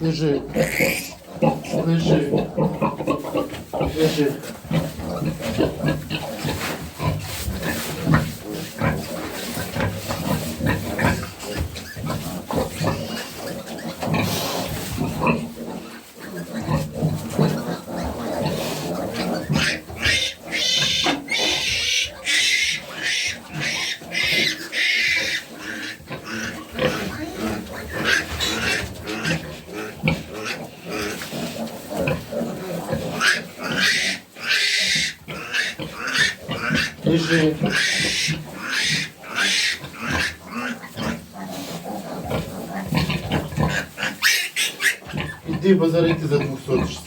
Лежи. Лежи. Лежи. режимика. Іди базарити за 200.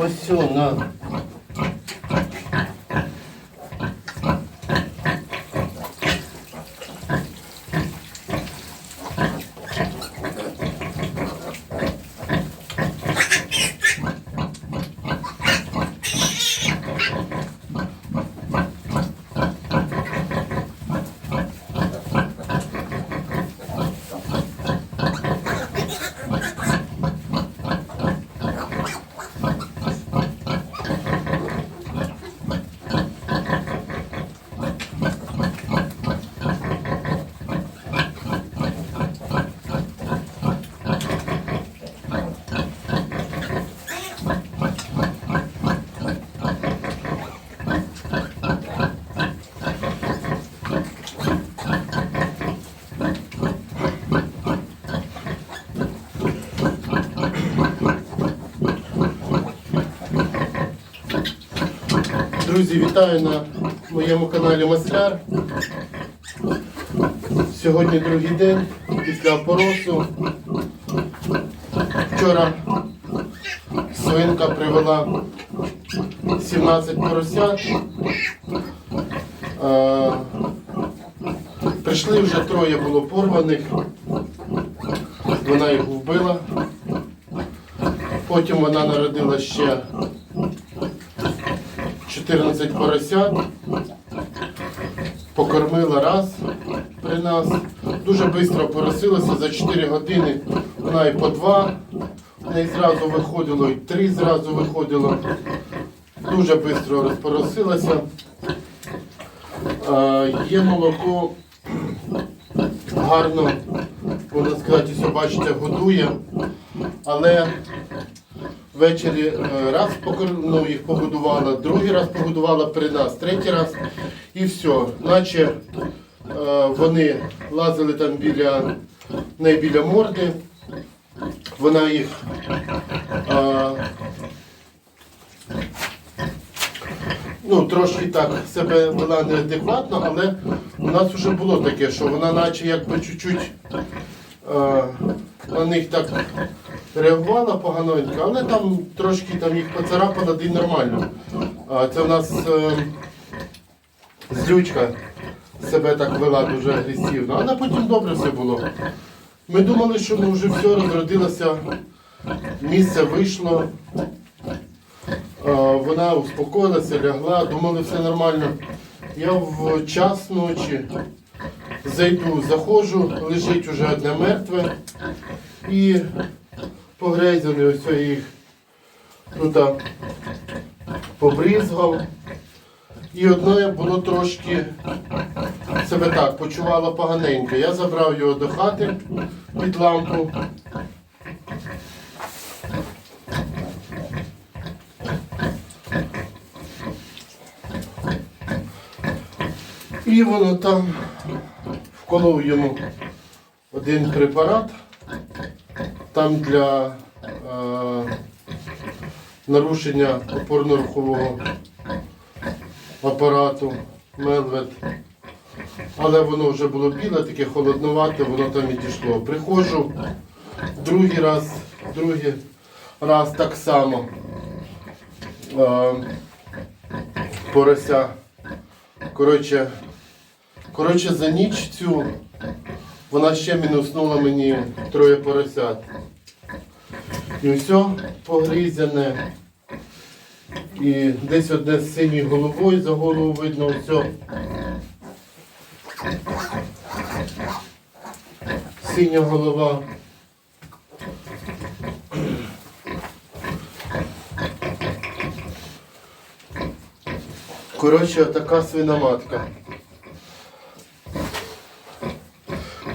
Ось цю на. Друзі, вітаю на моєму каналі Масляр. Сьогодні другий день після опоросу. Вчора свинка привела 17 поросят. Е, Прийшли вже троє було порваних. Вона їх вбила. Потім вона народила ще 14 поросят. Покормила раз при нас. Дуже швидко поросилася, за 4 години вона і по два. В неї зразу виходило, і три зразу виходило. Дуже швидко розпоросилася. Є молоко гарно, можна сказати, бачите, годує, але Ввечері е, раз ну, їх погодувала, другий раз погодувала при нас, третій раз і все. Наче е, вони лазили там біля не біля морди. Вона їх е, ну, трошки так себе вела неадекватно, але у нас вже було таке, що вона наче якби чуть-чуть на них так реагувала поганенько, але там трошки там їх поцарапало, й нормально. А це в нас е, злючка себе так вела дуже агресивно, але потім добре все було. Ми думали, що ну, вже все розродилося, місце вийшло. Е, Вона успокоїлася, лягла, думали, все нормально. Я в час ночі зайду, заходжу, лежить уже одне мертве і погрейзаний ось я їх тут побризгав. І одне було трошки себе так, почувало поганенько. Я забрав його до хати під лампу. І воно там вколов йому один препарат. Там для е, нарушення опорно-рухового апарату, мелвет. Але воно вже було біле, таке холоднувате, воно там і дійшло. Приходжу другий раз, другий раз так само. Е, порося. Коротше, коротше, за ніч цю вона ще мінуснула мені троє поросят. І все погрізяне. І десь одне з синьою головою за голову видно все. Синя голова. Коротше, така свиноматка.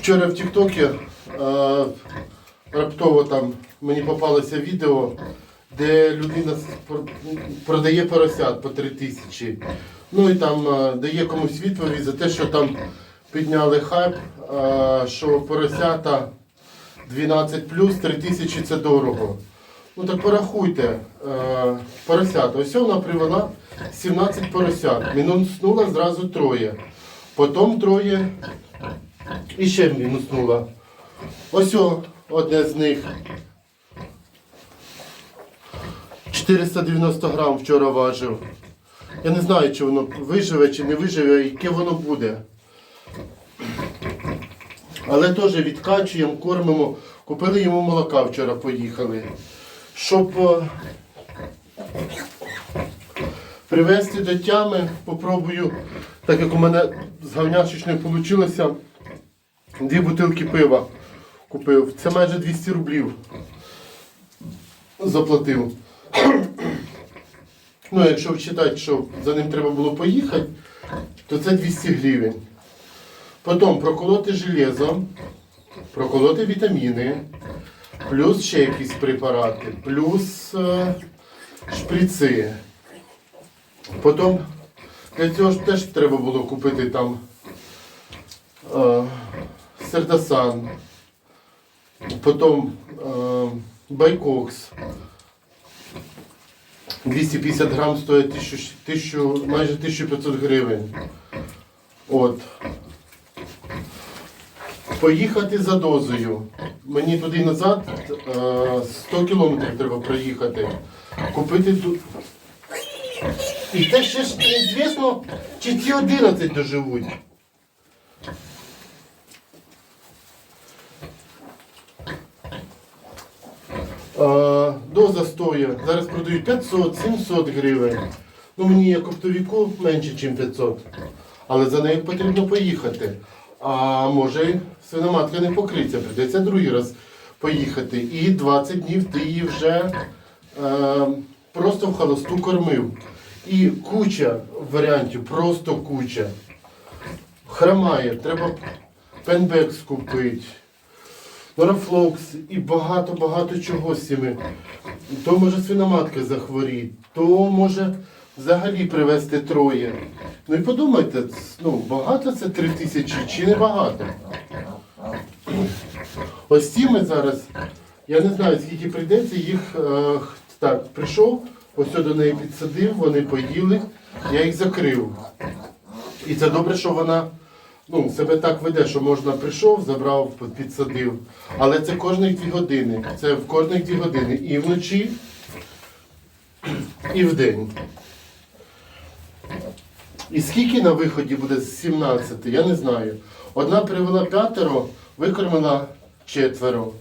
Вчора в Тіктокі е, раптово там мені попалося відео, де людина продає поросят по 3 тисячі. Ну і там е, дає комусь відповідь за те, що там підняли хайп, е, що поросята 12 плюс 3 тисячі це дорого. Ну так порахуйте, е, поросят. Ось вона привела 17 поросят. Мінуснула зразу троє. Потім троє і ще мінуснула. Ось одне з них. 490 грам вчора важив. Я не знаю, чи воно виживе, чи не виживе, яке воно буде. Але теж відкачуємо, кормимо. Купили йому молока вчора, поїхали. Щоб е, привести до тями, попробую, так як у мене з говняшечною вийшло, дві бутилки пива купив. Це майже 200 рублів заплатив. Ну, якщо вчитати, що за ним треба було поїхати, то це 200 гривень. Потім проколоти железо, проколоти вітаміни, плюс ще якісь препарати, плюс е, шприци. Потім для цього ж теж треба було купити там е, сердосан, потім е, байкокс. 250 грам стоїть 1000, 1000, майже 1500 гривень. От. Поїхати за дозою. Мені туди і назад е, 100 кілометрів треба проїхати. Купити тут. І те ще ж неізвісно, чи ці 11 доживуть. Доза стоїть. Зараз продають 500-700 гривень. Ну мені як оптовіку менше, ніж 500. Але за нею потрібно поїхати. А може свиноматка не покриться, прийдеться другий раз поїхати. І 20 днів ти її вже е, просто в холосту кормив. І куча варіантів, просто куча. Хромає, треба пенбекс купити. Норафлокс і багато-багато чого цими. То може свиноматка захворіти, то може взагалі привезти троє. Ну і подумайте, ну, багато це три тисячі чи не багато? Ось ці ми зараз, я не знаю, скільки прийдеться, їх е, так, прийшов, ось до неї підсадив, вони поїли, я їх закрив. І це добре, що вона ну, себе так веде, що можна прийшов, забрав, підсадив. Але це кожні дві години. Це в кожні дві години. І вночі, і вдень. І скільки на виході буде з 17, я не знаю. Одна привела п'ятеро, викормила четверо.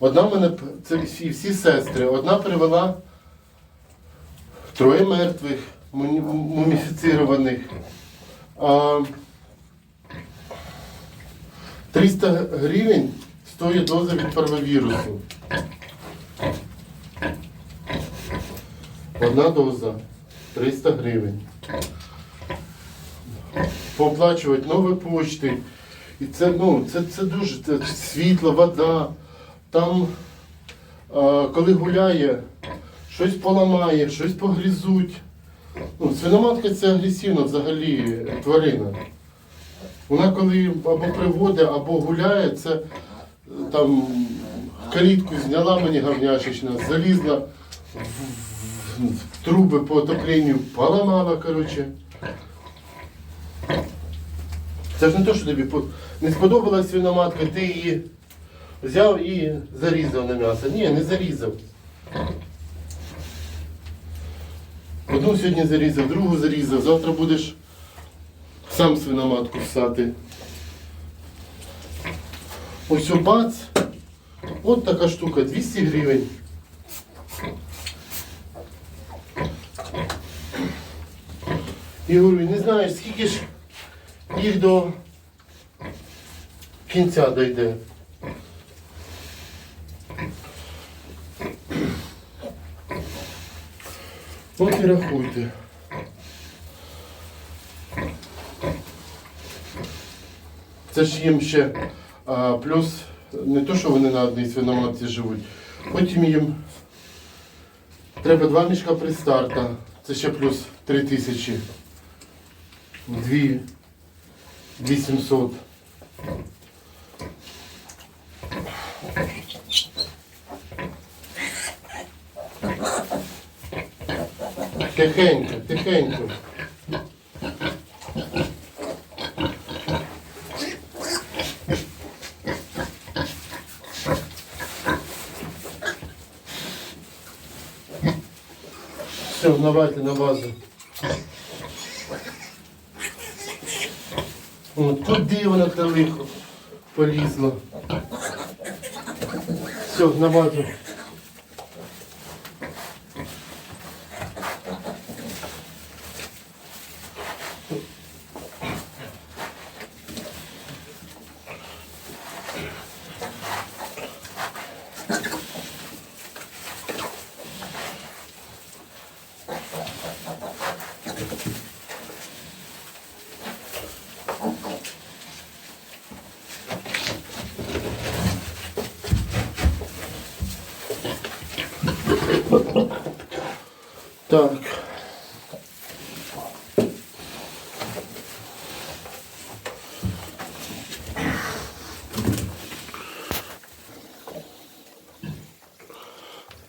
Одна мене це всі, всі сестри. Одна привела троє мертвих, мумі- муміфіцірованих. А, 300 гривень стоїть доза від парвовірусу. Одна доза 300 гривень. Поплачувати нові почти. І це, ну, це, це дуже це світло, вода. Там, а, коли гуляє, щось поламає, щось погрізуть. Ну, свиноматка це агресивна взагалі тварина. Вона коли або приводить, або гуляє, це е, там калітку зняла мені говняшечна, залізла в, в- в труби по отопленню, поламала, коротше. Це ж не те, що тобі не сподобалась свиноматка, ти її взяв і зарізав на м'ясо. Ні, не зарізав. Одну сьогодні зарізав, другу зарізав, завтра будеш сам свиноматку ссати. Ось бац. От така штука, 200 гривень. Ігор, не знаєш, скільки ж їх до кінця дійде. От і рахуйте. Це ж їм ще а, плюс не то, що вони на одній свиноматці живуть. Потім їм треба два мішка пристарта. Це ще плюс 3 тисячі. Дві. 2700. Тихенько, тихенько. Давайте на базу. От, туди вона та лихо полізла. Все, на базу. Так.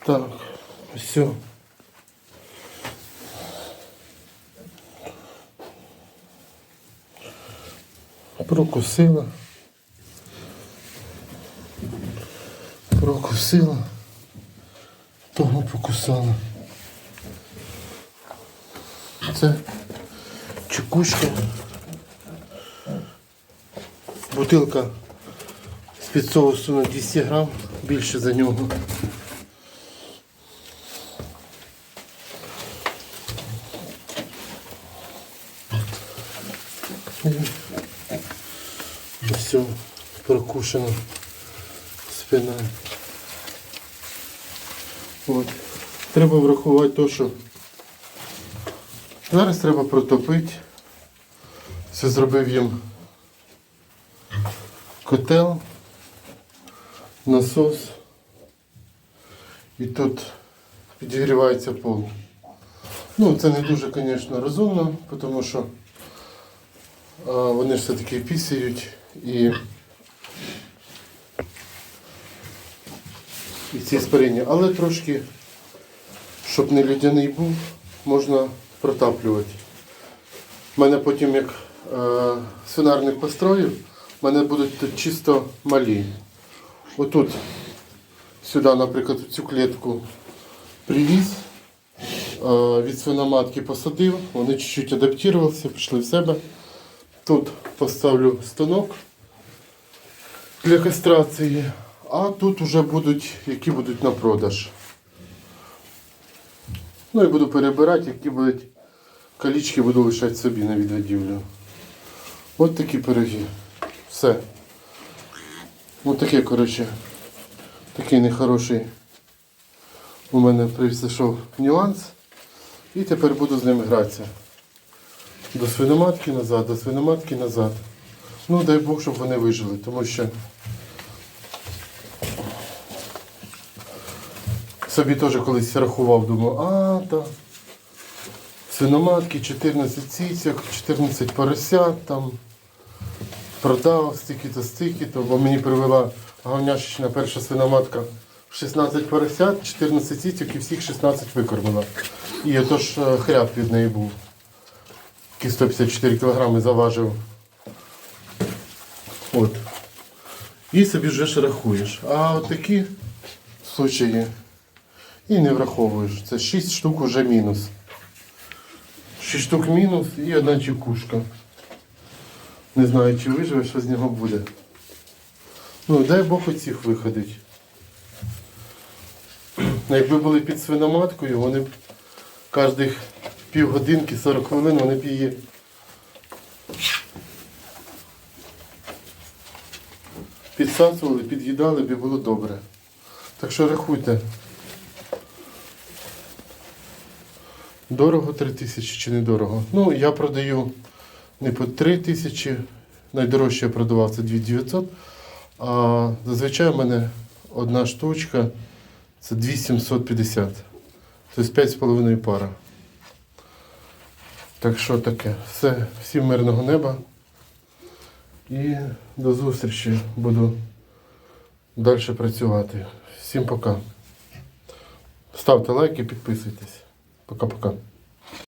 Так, все. Прокусила. Прокусила. Покусала. Це чекушка. Бутилка з-під соусу на 200 грам, більше за нього. Все, прокушено спина. От. Треба врахувати те, що зараз треба протопити. Це зробив їм котел, насос. І тут підігрівається пол. Ну, це не дуже, звісно, розумно, тому що а, вони ж все-таки пісяють і, і ці спаріння. Але трошки, щоб не людяний був, можна протаплювати. У мене потім, як е, свинарник построїв, в мене будуть тут чисто малі. Отут, сюди, наприклад, цю клітку привіз, е, від свиноматки посадив, вони чуть-чуть адаптувалися, пішли в себе. Тут поставлю станок для кастрації, а тут вже будуть, які будуть на продаж. Ну і буду перебирати, які будуть калічки буду лишати собі на відведівлю. От такі пироги. Все. Ось таке, коротше, такий нехороший у мене прийшов нюанс. І тепер буду з ними гратися. До свиноматки назад, до свиноматки назад. Ну, дай Бог, щоб вони вижили, тому що собі теж колись рахував, думав, а, так. Свиноматки, 14 цицьок, 14 поросят там. Продав стільки-то, стільки-то, бо мені привела Говняшечна перша свиноматка. 16 поросят, 14 сіток і всіх 16 викормила. І отож е, хряб від неї був. Який 154 кг заважив. От. І собі вже ж рахуєш. А от такі случаї і не враховуєш. Це 6 штук уже мінус. 6 штук мінус і одна чекушка. Не знаю, чи виживе, що з нього буде. Ну, дай Бог оцих виходить. Ну, Якби були під свиноматкою, вони б кожних півгодинки, 40 хвилин вони б її підсасували, під'їдали б і було добре. Так що рахуйте. Дорого 3 тисячі чи недорого? Ну, я продаю не по 3 тисячі, найдорожче я продавав це 2900, а зазвичай в мене одна штучка це 2750. Тобто 5,5 пара. Так що таке? Все, всім мирного неба. І до зустрічі. Буду далі працювати. Всім пока. Ставте лайки, підписуйтесь. Пока-пока.